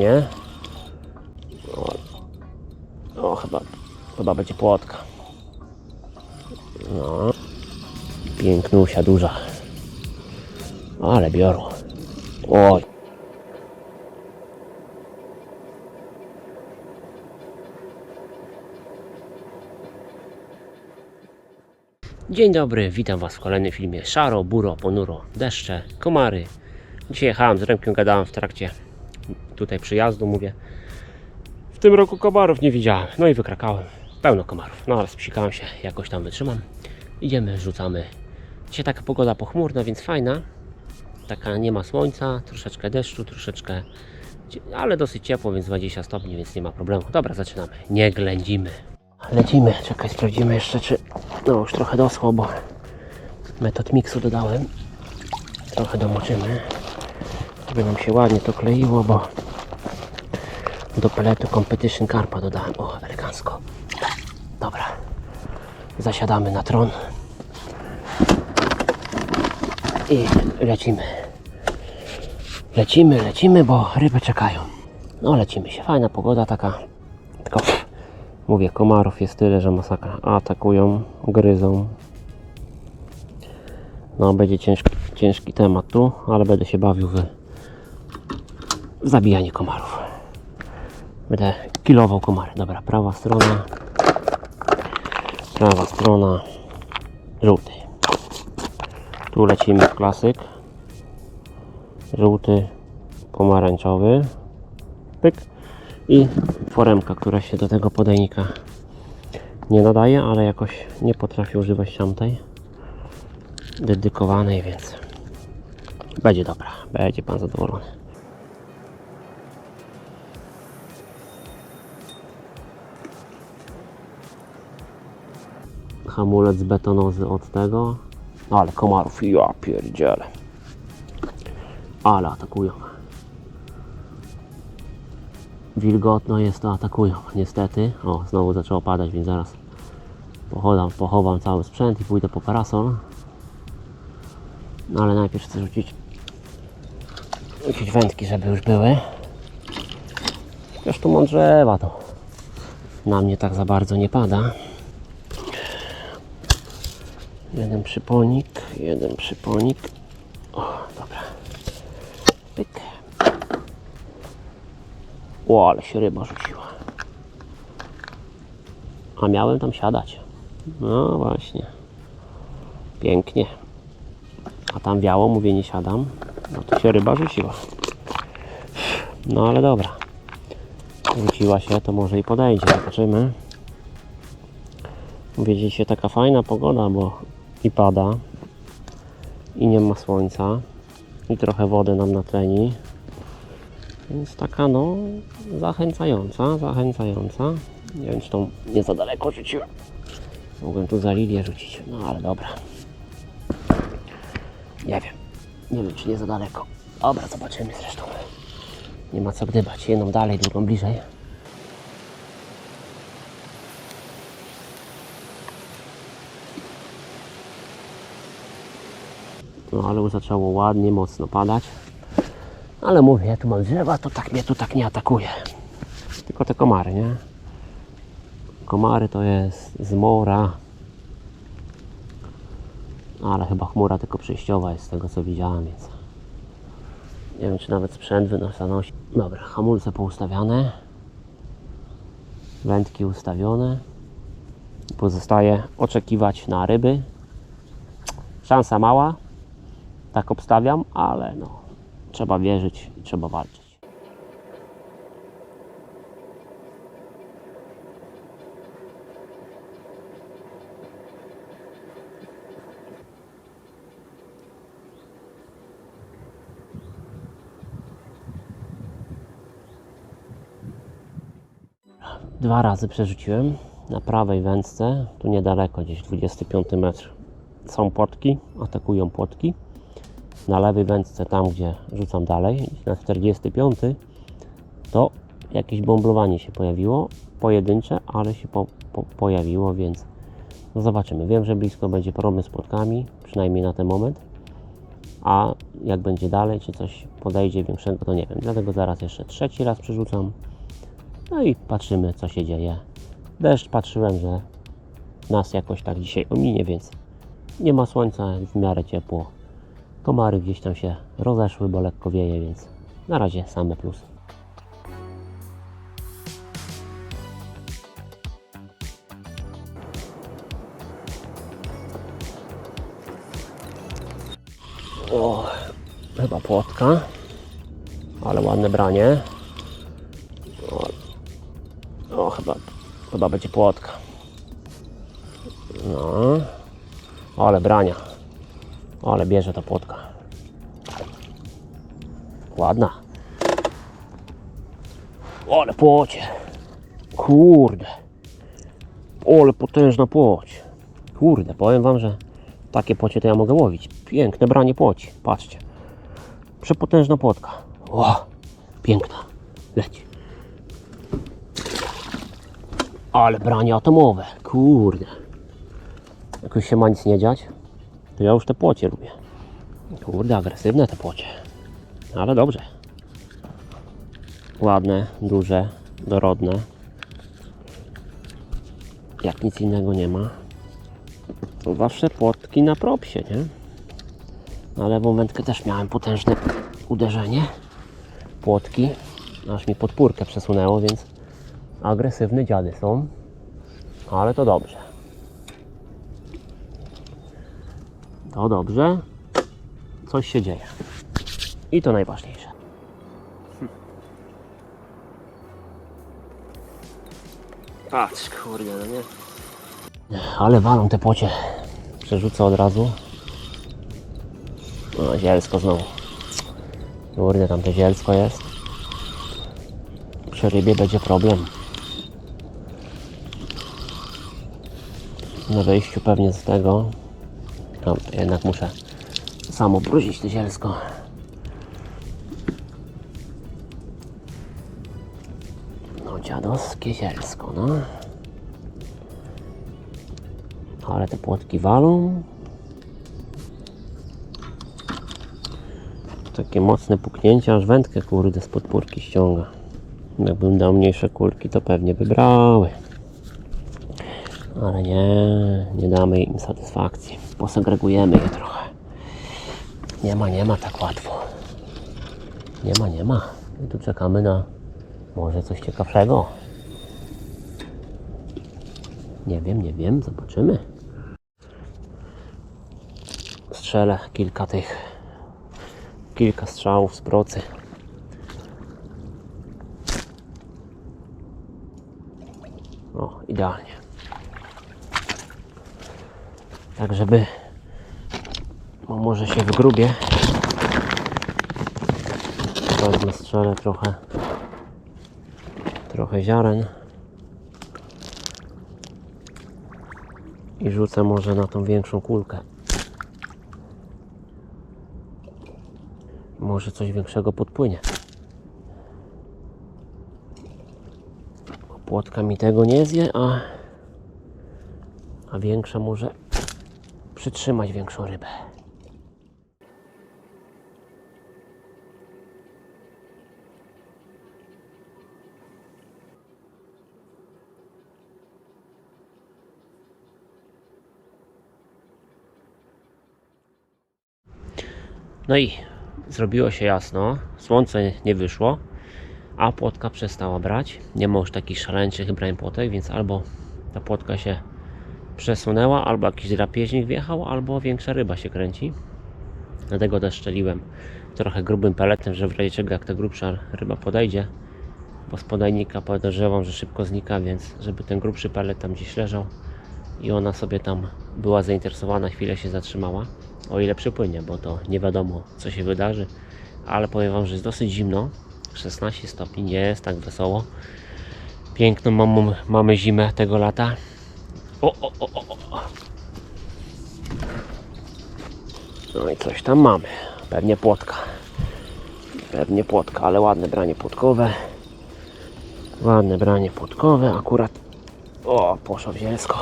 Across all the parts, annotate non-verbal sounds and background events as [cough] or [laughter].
Nie? O, o chyba, chyba będzie płotka. No. Pięknusia duża. Ale biorą. Oj. Dzień dobry, witam Was w kolejnym filmie Szaro, Buro, Ponuro, Deszcze, Komary. Dzisiaj jechałem z Remkiem, gadałem w trakcie tutaj przyjazdu, mówię. W tym roku komarów nie widziałem, no i wykrakałem. Pełno komarów, no ale spsikałem się, jakoś tam wytrzymam. Idziemy, rzucamy. Dzisiaj taka pogoda pochmurna, więc fajna. Taka nie ma słońca, troszeczkę deszczu, troszeczkę, ale dosyć ciepło, więc 20 stopni, więc nie ma problemu. Dobra, zaczynamy. Nie ględzimy. Lecimy, czekaj, sprawdzimy jeszcze, czy no już trochę doschło, bo metod miksu dodałem. Trochę domoczymy, żeby nam się ładnie to kleiło, bo do peletu Competition Carpa dodałem. O, elegancko. Dobra, zasiadamy na tron i lecimy. Lecimy, lecimy, bo ryby czekają. No, lecimy się. Fajna pogoda taka. Tylko mówię, komarów jest tyle, że masakra. Atakują, gryzą. No, będzie ciężki, ciężki temat tu, ale będę się bawił w zabijanie komarów. Będę kilował komary. Dobra, prawa strona. Prawa strona. Żółty. Tu lecimy w klasyk. Żółty, pomarańczowy. Pyk. I foremka, która się do tego podajnika nie nadaje, ale jakoś nie potrafię używać tamtej dedykowanej, więc będzie dobra. Będzie pan zadowolony. Hamulec betonowy od tego. Ale komarów, ja pierdzielę. Ale atakują. Wilgotno jest, to atakują. Niestety. O, znowu zaczęło padać, więc zaraz pochodam, pochowam cały sprzęt i pójdę po parasol. No ale najpierw chcę rzucić rzucić wędki, żeby już były. Chociaż tu mam drzewa, to na mnie tak za bardzo nie pada. Jeden przyponik, jeden przyponik. O, dobra. Pyk. O, ale się ryba rzuciła. A miałem tam siadać. No właśnie. Pięknie. A tam wiało, mówię nie siadam. No to się ryba rzuciła. No ale dobra. Rzuciła się, to może i podejdzie. Zobaczymy. Mówię, dzisiaj taka fajna pogoda, bo i pada, i nie ma słońca, i trochę wody nam natleni. Więc taka no zachęcająca, zachęcająca. Nie wiem, czy to nie za daleko rzuciłem. Mogłem tu za lilię rzucić, no ale dobra. Nie wiem. Nie wiem, czy nie za daleko. Dobra, zobaczymy zresztą. Nie ma co gdybać. Jedną dalej, drugą bliżej. No ale zaczęło ładnie, mocno padać. Ale mówię, ja tu mam drzewa, to tak mnie tu tak nie atakuje. Tylko te komary, nie? Komary to jest zmora. Ale chyba chmura tylko przejściowa jest z tego co widziałem, więc nie wiem czy nawet sprzęt wynos zanosi. Dobra, hamulce poustawiane. Wędki ustawione. Pozostaje oczekiwać na ryby. Szansa mała, tak obstawiam, ale no, trzeba wierzyć i trzeba walczyć. Dwa razy przerzuciłem na prawej wędce, tu niedaleko, gdzieś 25 metr. Są płotki, atakują płotki. Na lewej wędce, tam gdzie rzucam dalej, na 45, to jakieś bąblowanie się pojawiło, pojedyncze, ale się po, po, pojawiło, więc no zobaczymy. Wiem, że blisko będzie problem z płotkami, przynajmniej na ten moment. A jak będzie dalej, czy coś podejdzie większego, to nie wiem. Dlatego zaraz jeszcze trzeci raz przerzucam. No i patrzymy, co się dzieje. Deszcz patrzyłem, że nas jakoś tak dzisiaj ominie, więc nie ma słońca, w miarę ciepło. Komary gdzieś tam się rozeszły, bo lekko wieje, więc na razie same plusy. O, chyba płotka. Ale ładne branie. O, o chyba, chyba będzie płotka. No. Ale brania. Ale bierze to płotka. Ładna. Ale płocie. Kurde. Ale potężna płoć. Kurde, powiem wam, że takie płocie to ja mogę łowić. Piękne branie płoci. Patrzcie. Przepotężna płotka. O, piękna. Leci. Ale branie atomowe. Kurde. Jakoś się ma nic nie dziać. To ja już te płocie lubię. Kurde, agresywne te płocie. Ale dobrze. Ładne, duże, dorodne. Jak nic innego nie ma. To zawsze płotki na propsie, nie? Na lewą wędkę też miałem potężne uderzenie. Płotki. Aż mi podpórkę przesunęło, więc agresywne dziady są. Ale to dobrze. To dobrze. Coś się dzieje. I to najważniejsze. Patrz, kurde, no nie. Ale walą te płocie. Przerzucę od razu. No, zielsko znowu. Kurde, tam to zielsko jest. Przy rybie będzie problem. Na wejściu pewnie z tego. No, jednak muszę sam obrócić to zielsko. No, dziadowskie zielsko, no. Ale te płotki walą. Takie mocne puknięcia, aż wędkę kurde z podpórki ściąga. Jakbym dał mniejsze kulki, to pewnie by brały. Ale nie, nie damy im satysfakcji. Posegregujemy je trochę. Nie ma, nie ma tak łatwo. Nie ma, nie ma. I tu czekamy na może coś ciekawszego. Nie wiem, nie wiem, zobaczymy. Strzelę kilka tych, kilka strzałów z procy. O, idealnie. Tak, żeby bo może się w grubie wezmę strzelę trochę. Trochę ziaren. I rzucę może na tą większą kulkę. Może coś większego podpłynie. Płotka mi tego nie zje, a a większa może przytrzymać większą rybę. No i zrobiło się jasno, słońce nie wyszło, a płotka przestała brać. Nie ma już takich szaleńczych brań płotek, więc albo ta płotka się przesunęła, albo jakiś drapieżnik wjechał, albo większa ryba się kręci. Dlatego też szczeliłem trochę grubym peletem, że w razie czego jak ta grubsza ryba podejdzie, bo z podajnika podejrzewam, że szybko znika, więc żeby ten grubszy pelet tam gdzieś leżał i ona sobie tam była zainteresowana, chwilę się zatrzymała, o ile przypłynie, bo to nie wiadomo co się wydarzy, ale powiem Wam, że jest dosyć zimno, 16 stopni, nie jest tak wesoło. Piękną mamy, mamy zimę tego lata. O, o, o, o. No i coś tam mamy. Pewnie płotka. Pewnie płotka, ale ładne branie płotkowe. Ładne branie płotkowe. Akurat. O, poszło w zielsko.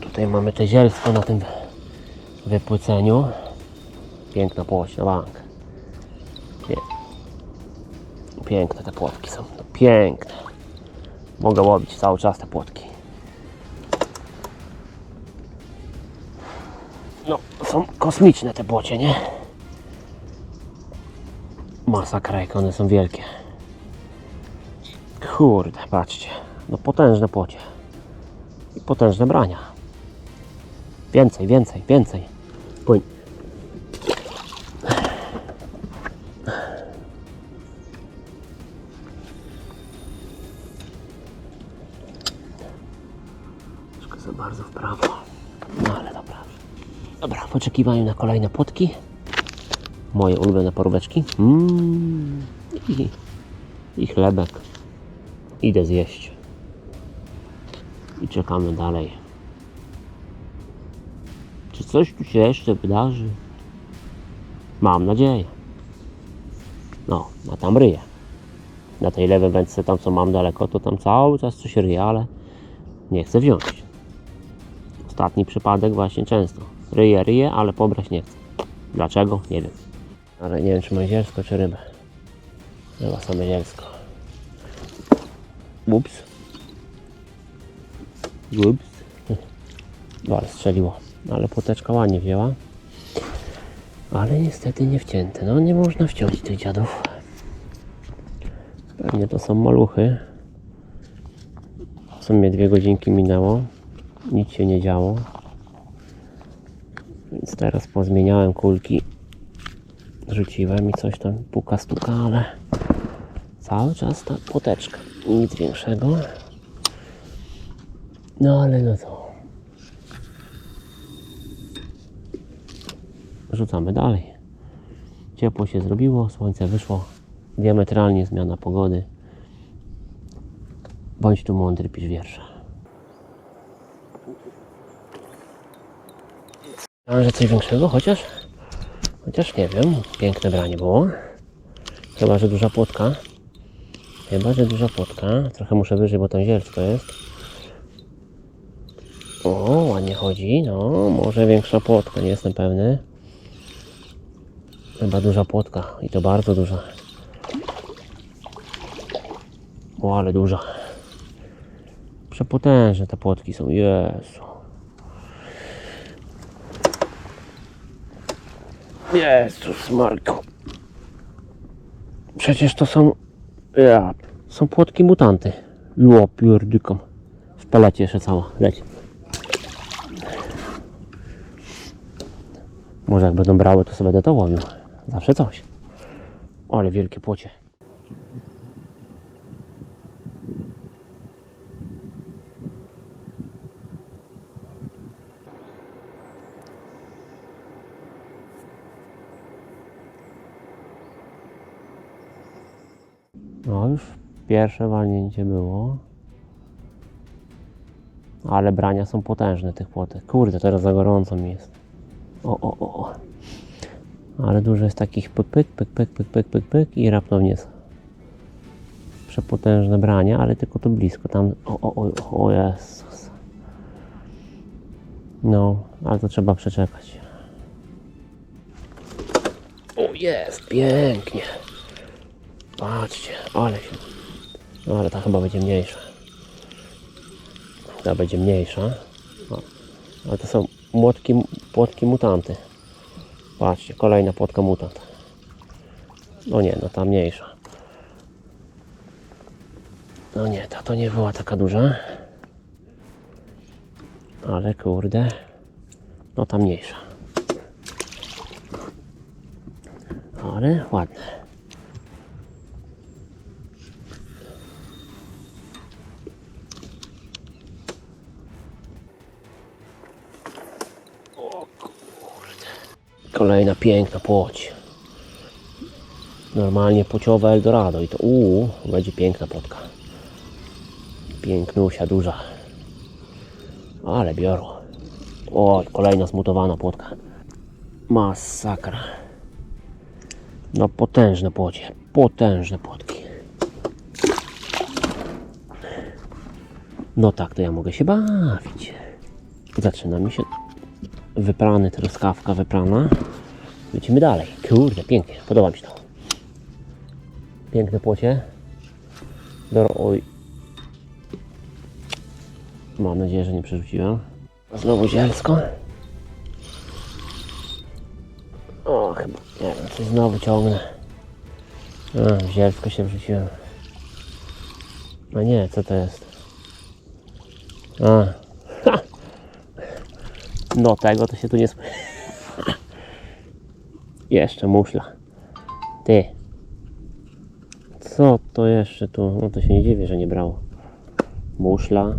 Tutaj mamy te zielsko na tym wypłyceniu. Piękna płoć na bank. Pie... Piękne te płotki są. No, piękne. Mogę łowić cały czas te płotki. No, są kosmiczne te płocie, nie? Masakra, jak one są wielkie. Kurde, patrzcie. No potężne płocie. I potężne brania. Więcej, więcej, więcej. Płyń. Oczekiwaniu na kolejne płotki. Moje ulubione poróweczki. Mm. I, I chlebek. Idę zjeść. I czekamy dalej. Czy coś tu się jeszcze wydarzy? Mam nadzieję. No, a tam ryje. Na tej lewej wędce, tam co mam daleko, to tam cały czas coś ryje, ale nie chcę wziąć. Ostatni przypadek właśnie często. Ryje, ryje, ale pobrać nie chcę. Dlaczego? Nie wiem. Ale nie wiem, czy ma zielsko, czy rybę. Chyba same zielsko. Ups. Ups. [laughs] Ale strzeliło. Ale płoteczka ładnie wzięła. Ale niestety nie wcięte. No nie można wciąć tych dziadów. Pewnie to są maluchy. W sumie dwie godzinki minęło. Nic się nie działo. Teraz pozmieniałem kulki. Rzuciłem i coś tam puka stuka, ale cały czas ta płoteczka. Nic większego. No ale no to. Rzucamy dalej. Ciepło się zrobiło, słońce wyszło. Diametralnie zmiana pogody. Bądź tu mądry, pisz wiersze. Myślałem, że coś większego, chociaż chociaż nie wiem, piękne branie było. Chyba, że duża płotka. Chyba, że duża płotka. Trochę muszę wyżej, bo tam zielsko jest. O, ładnie chodzi. No, może większa płotka, nie jestem pewny. Chyba duża płotka i to bardzo duża. O, ale duża. Przepotężne te płotki są. Jezu. Jezus Marko. Przecież to są... Ja, są płotki mutanty. Jo, pierdykom. W pelecie jeszcze cała. Leć. Może jak będą brały, to sobie będę to łowił. Zawsze coś. Ale wielkie płocie. No już pierwsze walnięcie było. Ale brania są potężne tych płotek. Kurde, teraz za gorąco mi jest. O, o, o. Ale dużo jest takich pyk, pyk, pyk, pyk, pyk, pyk, pyk, pyk i raptownie jest przepotężne brania, ale tylko tu blisko. Tam, o, o, o, o Jezus. No, ale to trzeba przeczekać. O, jest, pięknie. Patrzcie, ale się... No ale ta chyba będzie mniejsza. Ta będzie mniejsza. O, ale to są młotki, płotki mutanty. Patrzcie, kolejna płotka mutant. No nie, no ta mniejsza. No nie, ta to nie była taka duża. Ale kurde. No ta mniejsza. Ale ładne. Kolejna piękna płoć. Normalnie płciowe Eldorado i to uuu, będzie piękna płotka. Pięknusia, duża. Ale biorą. Oj, kolejna zmutowana płotka. Masakra. No potężne płocie. Potężne płotki. No tak, to ja mogę się bawić. Zaczyna mi się wyprany, truskawka wyprana. Lecimy dalej. Kurde, pięknie, podoba mi się to. Piękne płocie. Doro, oj. Mam nadzieję, że nie przerzuciłem. Znowu zielsko. O, chyba, nie wiem, coś znowu ciągnę. A, zielsko się wrzuciłem. A nie, co to jest? A. Ha. No tego to się tu nie. Jeszcze muszla. Ty. Co to jeszcze tu? No to się nie dziwię, że nie brało. Muszla.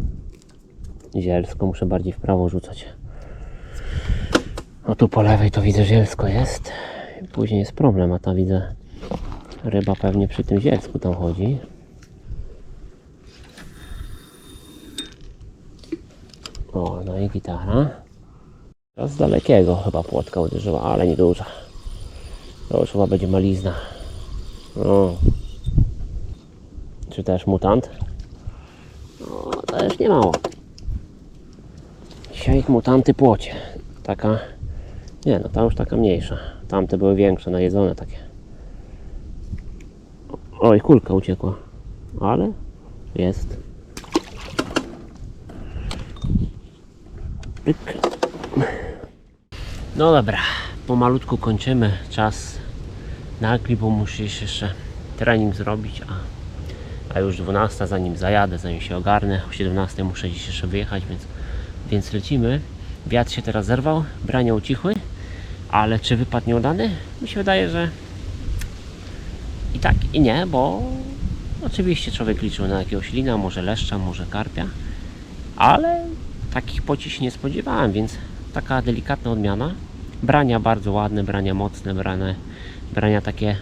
Zielsko. Muszę bardziej w prawo rzucać. No tu po lewej to widzę zielsko jest. Później jest problem, a tam widzę ryba pewnie przy tym zielsku tam chodzi. O, no i gitara. Z dalekiego chyba płotka uderzyła, ale nieduża. To już chyba będzie malizna. O. Czy też mutant? O, też nie mało. Dzisiaj mutanty płocie. Taka. Nie no, ta już taka mniejsza. Tamte były większe, najedzone takie. Oj, kulka uciekła. Ale jest. Pyk. No dobra, pomalutku kończymy. Czas nagli, bo muszę jeszcze trening zrobić, a, a już 12, zanim zajadę, zanim się ogarnę. O 17 muszę dziś jeszcze wyjechać, więc, więc lecimy. Wiatr się teraz zerwał, brania ucichły, ale czy wypad nieudany? Mi się wydaje, że i tak, i nie, bo oczywiście człowiek liczył na jakiegoś lina, może leszcza, może karpia, ale takich poci się nie spodziewałem, więc taka delikatna odmiana. Brania bardzo ładne, brania mocne, brania, brania takie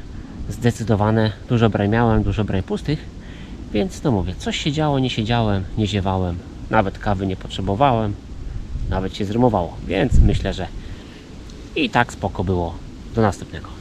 zdecydowane. Dużo brań miałem, dużo brań pustych, więc no mówię, coś się działo, nie siedziałem, nie ziewałem, nawet kawy nie potrzebowałem, nawet się zrymowało, więc myślę, że i tak spoko było. Do następnego.